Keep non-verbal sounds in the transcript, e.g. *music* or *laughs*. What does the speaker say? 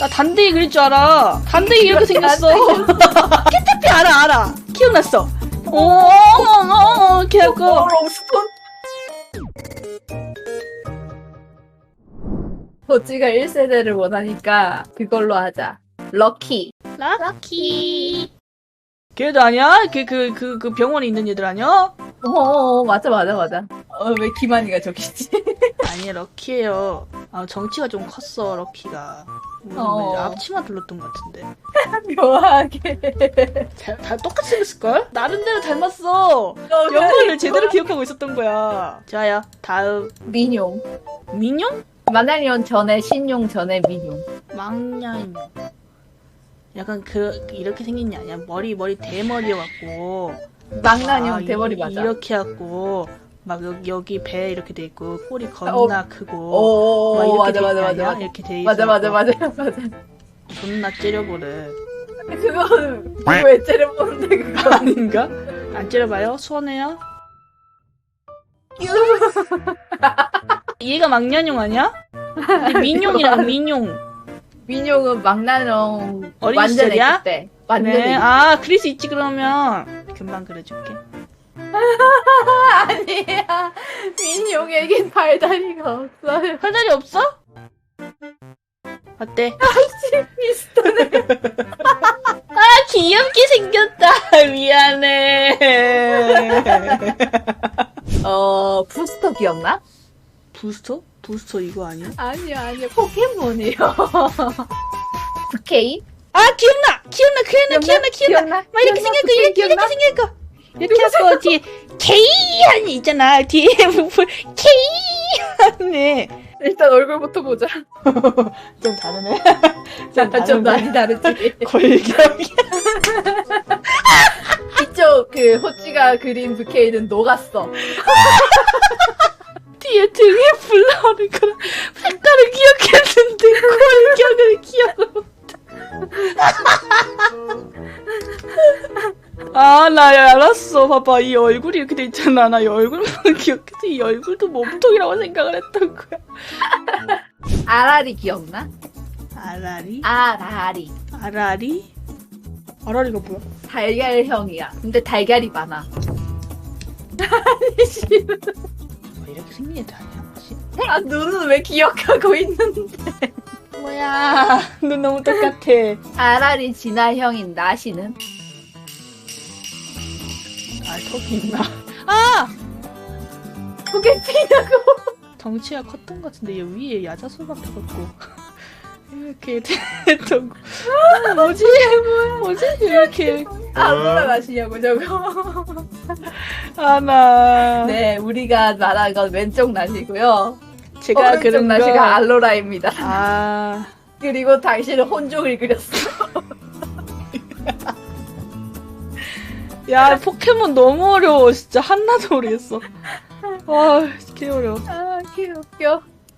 나 단대기 그릴 줄 알아. 단대기 이렇게 생겼어. 캐터피 알아 알아. 기억났어. 오오오 이렇게 하고 어, 롱스톤? 도찌가 1세대를 원하니까 그걸로 하자. 럭키. 럭키. 걔도 아니야? 걔그그 그 병원에 있는 얘들 아니야? 어, 맞아, 맞아, 맞아. 어, 왜 기만이가 저기 있지? *laughs* 아니 럭키예요. 아 정치가 좀 컸어 럭키가. 어. 뭐 앞치마 둘렀던 것 같은데. *laughs* 묘하게. 다, 다 똑같이 생겼을걸? 나름대로 닮았어. 영화를 제대로 기억하고 있었던 거야. 좋아요. 다음 민용. 민용? 만날용 전에 신용 전에 민용. 망냐인용. 약간 그 이렇게 생긴 게 아니야. 머리 머리 대머리여갖고. 망나뇽 아, 대머리 이- 맞아. 이렇게 해갖고 막 여기, 여기 배 이렇게 돼 있고 꼬리 겁나 크고. 오, 막 이렇게 맞아, 돼 맞아, 거 맞아. 이렇게 돼 있어. 맞아, 맞아, 맞아, 맞아. 존나 째려보래. 그거는 왜 째려보는데, 그거. *laughs* 아닌가? 안 째려봐요? 수원해요? 얘가 망년용 아니야? 근데 민용이랑 *laughs* 민용. 민용은 망나뇽 어린 완전 시절이야? 애기 때. 완전 네. 애기. 아, 그릴 수 있지, 그러면. 금방 그려줄게. *laughs* 아니야. 민용에겐 발다리가 없어요. 팔다리 없어? 어때? *laughs* 비슷하네. 아, 귀엽게 생겼다. *laughs* 미안해. 어, 부스터 기억나? 부스터? 부스터 이거 아니야? 아니야, 아니야. 포켓몬이요. 부케이? 아, 기억나! 기억나! 기억나! 기억나! 기억나! 막 이렇게 생겼고, 이렇게, 이렇게 생겼고. 이렇게 하고, 뒤에, 케이! 하니 있잖아. 뒤에 부분, 케이! 하네. 일단 얼굴부터 보자. *laughs* 좀 다르네. *laughs* 좀 많이 다르지. *laughs* 골격이. 이쪽 그 호찌가 그린 부케이는 녹았어. 아, 나 알았어. 봐봐. 이 얼굴이 이렇게 돼 있잖아. 나 이 얼굴만 기억해서 이 얼굴도 몸통이라고 생각을 했던 거야. *laughs* 아라리 기억나? 아라리? 아라리. 아라리? 아라리가 뭐야? 달걀형이야. 근데 달걀이 많아. 아니, 싫어. 왜 이렇게 생긴 애들 아니야? 혹시? 아, 눈은 왜 기억하고 있는데. 뭐야. 눈 너무 똑같아. 아라리 진화형인 나시는? 아, 턱이 있나? 아! 소개팅이라고. 덩치가 컸던 것 같은데 얘 위에 야자수 같아갖고 *laughs* 이렇게 됐던 거 아, 뭐지? 뭐지? 이렇게 아무나 나시냐고, 저거. 하나 네, 우리가 말한 건 왼쪽 나시고요. 제가 오른쪽 그런 거 알로라입니다. 아 그리고 당신은 혼종을 그렸어. 야 포켓몬 너무 어려워. 진짜 하나도 모르겠어. 와 개 어려워. 아, 개웃겨.